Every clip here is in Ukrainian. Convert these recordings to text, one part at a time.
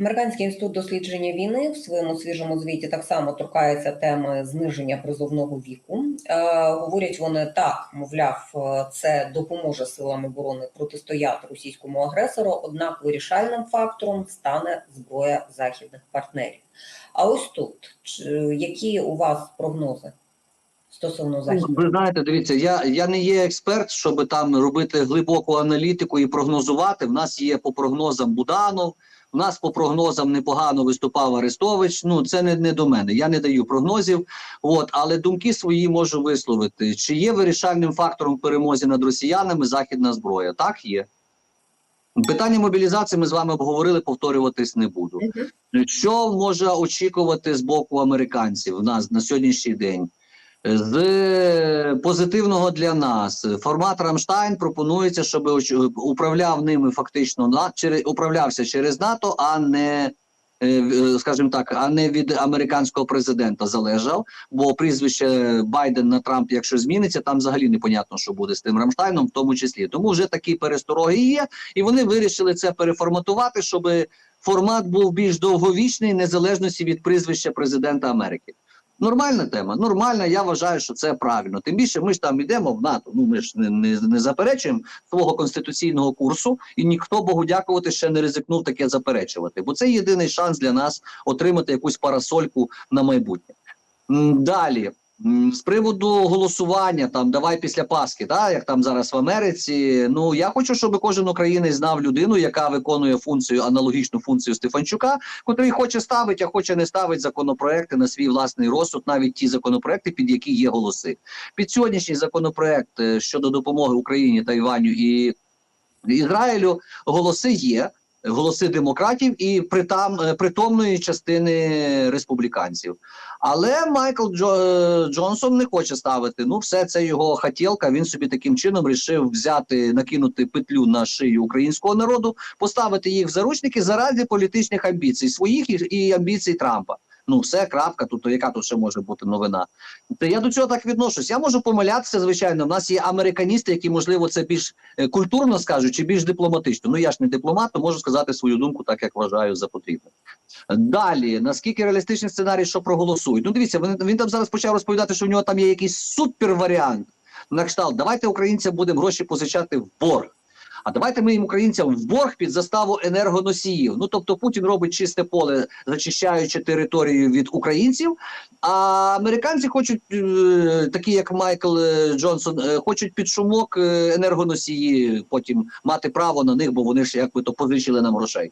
Американський інститут дослідження війни в своєму свіжому звіті так само торкається теми зниження призовного віку. Е, говорять вони так, мовляв, е, це допоможе силам оборони протистояти російському агресору. Однак вирішальним фактором стане зброя західних партнерів. А ось тут які у вас прогнози стосовно західних? Ви знаєте, дивіться, я, я не є експерт, щоб там робити глибоку аналітику і прогнозувати. В нас є по прогнозам Буданов, в нас по прогнозам непогано виступав Арестович. Ну це не, не до мене. Я не даю прогнозів. От, але думки свої можу висловити. Чи є вирішальним фактором в перемозі над росіянами західна зброя? Так є. Питання мобілізації ми з вами обговорили, повторюватись не буду. Що може очікувати з боку американців в нас на сьогоднішній день? З позитивного для нас формат Рамштайн пропонується, щоб управляв ними фактично управлявся через НАТО, а не е, скажімо так, а не від американського президента залежав. Бо прізвище Байден на Трамп, якщо зміниться, там взагалі непонятно, що буде з тим Рамштайном, в тому числі. Тому вже такі перестороги є, і вони вирішили це переформатувати, щоб формат був більш довговічний, незалежності від прізвища президента Америки. Нормальна тема, нормальна. Я вважаю, що це правильно. Тим більше ми ж там йдемо в НАТО. Ну ми ж не, не, не заперечуємо свого конституційного курсу, і ніхто Богу дякувати ще не ризикнув таке заперечувати. Бо це єдиний шанс для нас отримати якусь парасольку на майбутнє. Далі. З приводу голосування, там давай після Пасхи, да, як там зараз в Америці. Ну я хочу, щоб кожен українець знав людину, яка виконує функцію аналогічну функцію Стефанчука, котрий хоче ставити, а хоче не ставить законопроекти на свій власний розсуд, навіть ті законопроекти, під які є голоси. Під сьогоднішній законопроект е, щодо допомоги Україні, Тайваню і Ізраїлю голоси є. Голоси демократів і притам, е, притомної частини республіканців. Але Майкл Джо, е, Джонсон не хоче ставити. Ну, все це його хотілка. Він собі таким чином рішив взяти, накинути петлю на шию українського народу, поставити їх в заручники заради політичних амбіцій своїх і, і амбіцій Трампа. Ну, все, крапка. Тут яка тут ще може бути новина? Я до цього так відношусь. Я можу помилятися, звичайно. В нас є американісти, які можливо це більш е, культурно скажуть чи більш дипломатично. Ну я ж не дипломат, то можу сказати свою думку, так як вважаю за потрібне. Далі, наскільки реалістичний сценарій, що проголосують? Ну, дивіться, він, він там зараз почав розповідати, що в нього там є якийсь супер варіант. На кшталт, давайте українцям будемо гроші позичати в борг. А давайте ми їм українцям в борг під заставу енергоносіїв. Ну тобто Путін робить чисте поле, зачищаючи територію від українців. А американці хочуть, е, такі як Майкл е, Джонсон, е, хочуть під шумок енергоносії, потім мати право на них, бо вони ж якби то позичили нам грошей.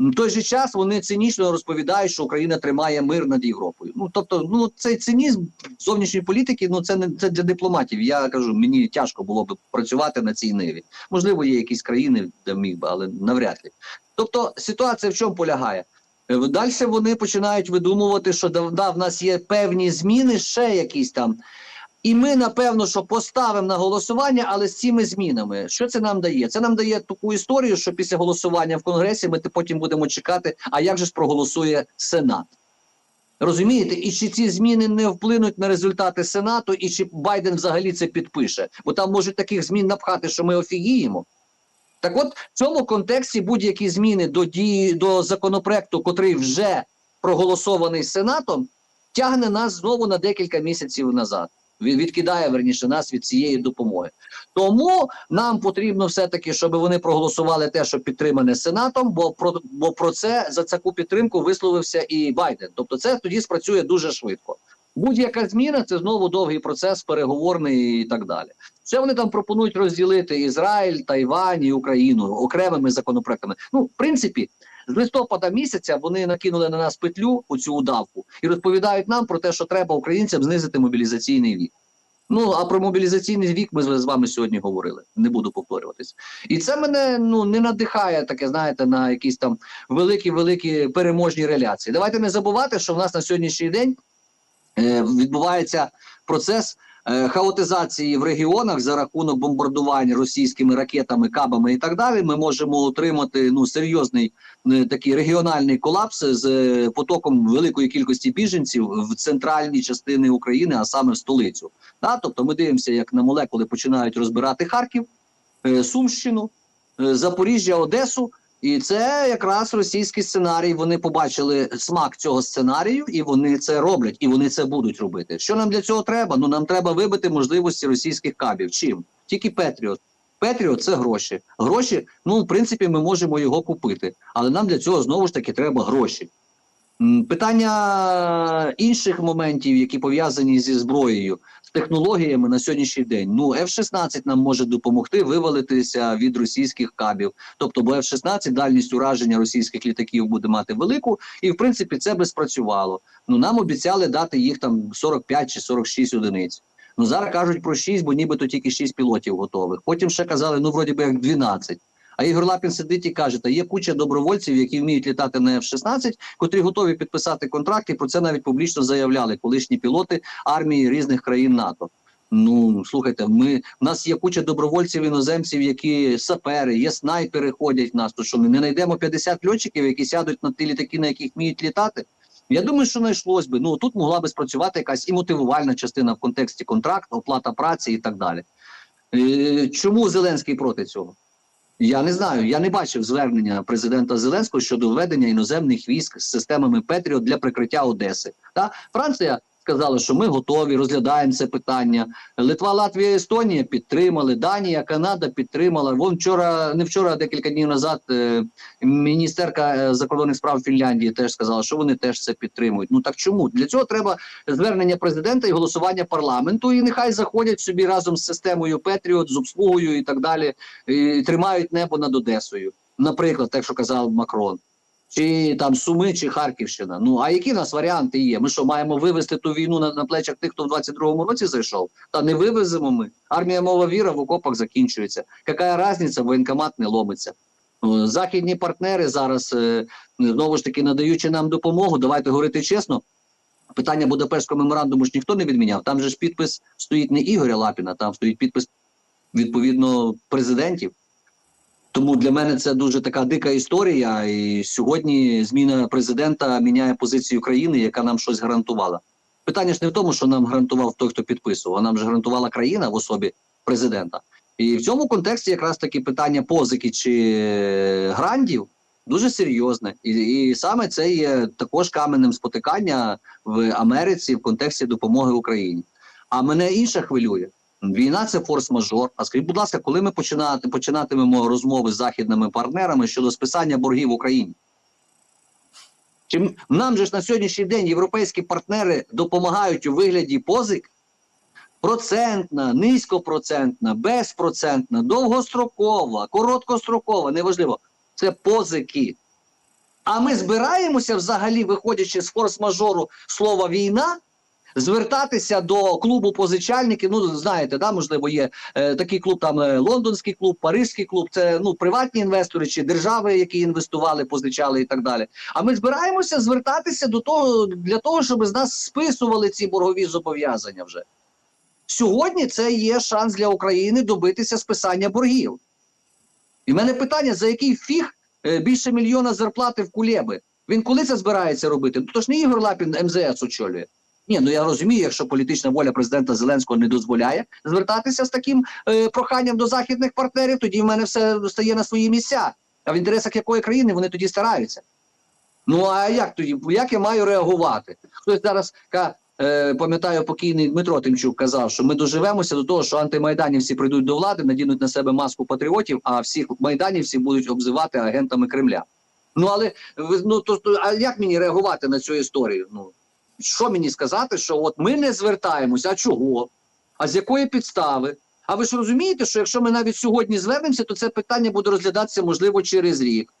В той же час вони цинічно розповідають, що Україна тримає мир над Європою. Ну тобто, ну цей цинізм зовнішньої політики, ну це не це для дипломатів. Я кажу, мені тяжко було б працювати на цій ниві. Можливо, є якісь країни, де міг би, але навряд ли. Тобто ситуація в чому полягає? Е, Далі вони починають видумувати, що да, в нас є певні зміни, ще якісь там. І ми, напевно, що поставимо на голосування, але з цими змінами. Що це нам дає? Це нам дає таку історію, що після голосування в Конгресі ми потім будемо чекати, а як же ж проголосує Сенат. Розумієте, і чи ці зміни не вплинуть на результати Сенату, і чи Байден взагалі це підпише? Бо там можуть таких змін напхати, що ми офігіємо. Так от в цьому контексті будь-які зміни до дії до законопроекту, котрий вже проголосований Сенатом, тягне нас знову на декілька місяців назад. Від- Відкидає верніше нас від цієї допомоги. Тому нам потрібно все-таки, щоб вони проголосували те, що підтримане Сенатом, бо про бо про це за таку підтримку висловився і Байден. Тобто, це тоді спрацює дуже швидко. Будь-яка зміна це знову довгий процес, переговорний і так далі. Це вони там пропонують розділити Ізраїль, Тайвань і Україну окремими законопроектами. Ну, в принципі, з листопада місяця вони накинули на нас петлю у цю удавку і розповідають нам про те, що треба українцям знизити мобілізаційний вік. Ну а про мобілізаційний вік ми з вами сьогодні говорили. Не буду повторюватись. І це мене ну не надихає таке, знаєте, на якісь там великі великі переможні реляції. Давайте не забувати, що в нас на сьогоднішній день е, відбувається процес хаотизації в регіонах за рахунок бомбардувань російськими ракетами, кабами і так далі. Ми можемо отримати ну серйозний е, такий регіональний колапс з е, потоком великої кількості біженців в центральні частини України, а саме в столицю. Да? Тобто ми дивимося, як на молекули починають розбирати Харків, е, Сумщину, е, Запоріжжя, Одесу. І це якраз російський сценарій. Вони побачили смак цього сценарію, і вони це роблять, і вони це будуть робити. Що нам для цього треба? Ну нам треба вибити можливості російських кабів. Чим? Тільки Петріот. Петріот це гроші. Гроші, ну в принципі, ми можемо його купити, але нам для цього знову ж таки треба гроші. Питання інших моментів, які пов'язані зі зброєю, технологіями на сьогоднішній день. Ну, F-16 нам може допомогти вивалитися від російських кабів. Тобто, бо F-16 дальність ураження російських літаків буде мати велику, і в принципі це би спрацювало. Ну нам обіцяли дати їх там 45 чи 46 одиниць. Ну зараз кажуть про 6, бо нібито тільки 6 пілотів готових. Потім ще казали, ну вроді би як 12. А Ігор Лапін сидить і каже: та є куча добровольців, які вміють літати на F-16, котрі готові підписати контракт, і про це навіть публічно заявляли колишні пілоти армії різних країн НАТО. Ну слухайте, ми в нас є куча добровольців іноземців, які сапери, є снайпери ходять в нас. То що ми не знайдемо 50 льотчиків, які сядуть на ті літаки, на яких вміють літати. Я думаю, що знайшлось би. Ну тут могла би спрацювати якась і мотивувальна частина в контексті контракт, оплата праці і так далі. Е, чому Зеленський проти цього? Я не знаю. Я не бачив звернення президента Зеленського щодо введення іноземних військ з системами Петріо для прикриття Одеси. Та Франція сказала, що ми готові, розглядаємо це питання. Литва, Латвія, Естонія підтримали. Данія, Канада підтримала. Вон вчора, не вчора, а декілька днів назад. е, Міністерка е, закордонних справ Фінляндії теж сказала, що вони теж це підтримують. Ну так чому для цього треба звернення президента і голосування парламенту? І нехай заходять собі разом з системою Петріот, з обслугою і так далі, і тримають небо над Одесою. Наприклад, так що казав Макрон. Чи там Суми, чи Харківщина. Ну а які в нас варіанти є? Ми що маємо вивести ту війну на, на плечах тих, хто в 22-му році зайшов? Та не вивеземо ми. Армія мова віра в окопах закінчується. Яка різниця, воєнкомат не ломиться. Ну, Західні партнери зараз е, знову ж таки надаючи нам допомогу. Давайте говорити чесно. Питання Будапештського меморандуму ж ніхто не відміняв. Там же ж підпис стоїть не Ігоря Лапіна, там стоїть підпис відповідно президентів. Тому для мене це дуже така дика історія. І сьогодні зміна президента міняє позицію країни, яка нам щось гарантувала. Питання ж не в тому, що нам гарантував той, хто підписував, а нам ж гарантувала країна в особі президента. І в цьому контексті якраз таки питання позики чи е, грантів дуже серйозне. І, і саме це є також каменем спотикання в Америці в контексті допомоги Україні. А мене інше хвилює. Війна це форс-мажор. А скажіть, будь ласка, коли ми починати, починатимемо розмови з західними партнерами щодо списання боргів Україні? Чи нам же ж на сьогоднішній день європейські партнери допомагають у вигляді позик? Процентна, низькопроцентна, безпроцентна, довгострокова, короткострокова, неважливо. Це позики. А ми збираємося взагалі, виходячи з форс-мажору слова війна, звертатися до клубу позичальників. Ну, знаєте, да, можливо, є е, такий клуб, там е, лондонський клуб, паризький клуб, це ну приватні інвестори чи держави, які інвестували, позичали і так далі. А ми збираємося звертатися до того для того, щоб з нас списували ці боргові зобов'язання вже. Сьогодні це є шанс для України добитися списання боргів. І в мене питання: за який фіг е, більше мільйона зарплати в Кулеби? Він коли це збирається робити? Ну, то ж не Ігор Лапін МЗС очолює. Ні, ну я розумію, якщо політична воля президента Зеленського не дозволяє звертатися з таким е, проханням до західних партнерів, тоді в мене все стає на свої місця. А в інтересах якої країни вони тоді стараються? Ну а як тоді? Як я маю реагувати? Хтось зараз ка, е, пам'ятаю, покійний Дмитро Тимчук казав, що ми доживемося до того, що антимайданівці прийдуть до влади, надінуть на себе маску патріотів, а всіх майданівців будуть обзивати агентами Кремля. Ну але ну то, то а як мені реагувати на цю історію? Ну що мені сказати, що от ми не звертаємося, а чого? А з якої підстави? А ви ж розумієте, що якщо ми навіть сьогодні звернемося, то це питання буде розглядатися можливо через рік.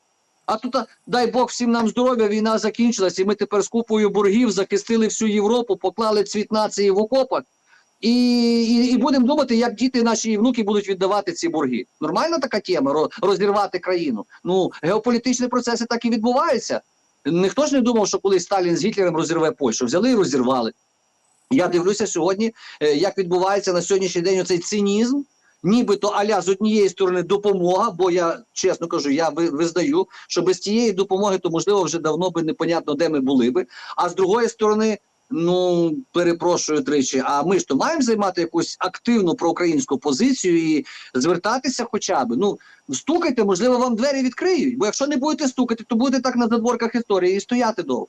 А тут, дай Бог всім нам здоров'я, війна закінчилась, і ми тепер з купою боргів захистили всю Європу, поклали цвіт нації в окопах. І, і, і будемо думати, як діти наші і внуки будуть віддавати ці борги. Нормальна така тема розірвати країну. Ну, геополітичні процеси так і відбуваються. Ніхто ж не думав, що колись Сталін з Гітлером розірве Польщу. Взяли і розірвали. Я дивлюся сьогодні, е, як відбувається на сьогоднішній день оцей цинізм. Нібито аля з однієї сторони допомога, бо я чесно кажу, я ви- визнаю, що без тієї допомоги, то можливо вже давно би непонятно, де ми були би. А з другої сторони, Ну перепрошую тричі. А ми ж то маємо займати якусь активну проукраїнську позицію і звертатися, хоча б. Ну стукайте, можливо, вам двері відкриють. Бо якщо не будете стукати, то будете так на задворках історії і стояти довго.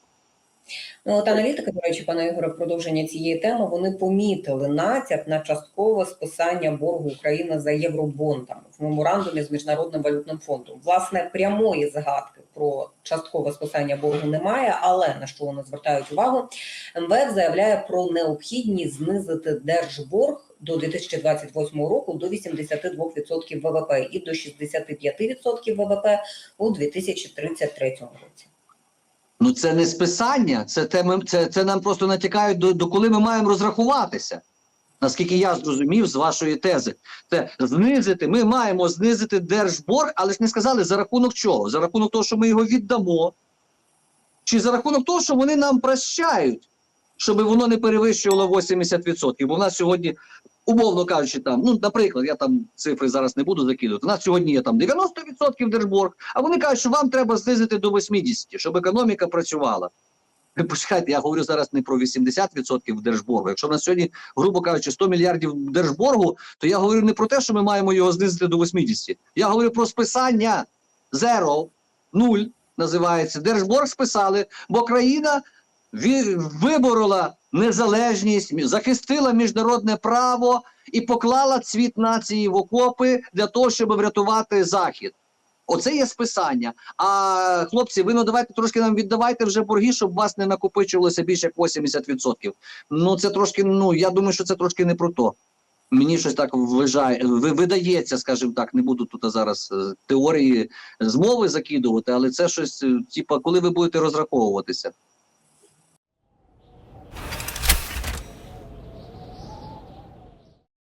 Ну, от аналітики, до речі, пане Ігоре, в продовження цієї теми, вони помітили натяк на часткове списання боргу України за євробондами в меморандумі з Міжнародним валютним фондом. Власне, прямої згадки про часткове списання боргу немає, але на що вони звертають увагу, МВФ заявляє про необхідність знизити держборг до 2028 року до 82% ВВП і до 65% ВВП у 2033 році. Ну це не списання, це теми, це, це нам просто натякають до, до коли ми маємо розрахуватися. Наскільки я зрозумів з вашої тези, це знизити. Ми маємо знизити держборг, але ж не сказали за рахунок чого? За рахунок того, що ми його віддамо, чи за рахунок того, що вони нам прощають, щоб воно не перевищувало 80%. Бо в нас сьогодні, умовно кажучи, там, ну, наприклад, я там цифри зараз не буду закидувати. У нас сьогодні є там 90% держборг, а вони кажуть, що вам треба знизити до 80%, щоб економіка працювала. Почекайте, я говорю зараз не про 80% держборгу. Якщо в нас сьогодні, грубо кажучи, 100 мільярдів держборгу, то я говорю не про те, що ми маємо його знизити до 80. Я говорю про списання zero, нуль називається. Держборг списали, бо країна виборола незалежність, захистила міжнародне право і поклала цвіт нації в окопи для того, щоб врятувати захід. Оце є списання. А хлопці, ви ну давайте трошки нам віддавайте вже борги, щоб вас не накопичувалося більше як 80%. Ну це трошки, ну я думаю, що це трошки не про то. Мені щось так вважає, ви- видається, скажімо так, не буду тут зараз е, теорії змови закидувати, але це щось, е, типа, коли ви будете розраховуватися.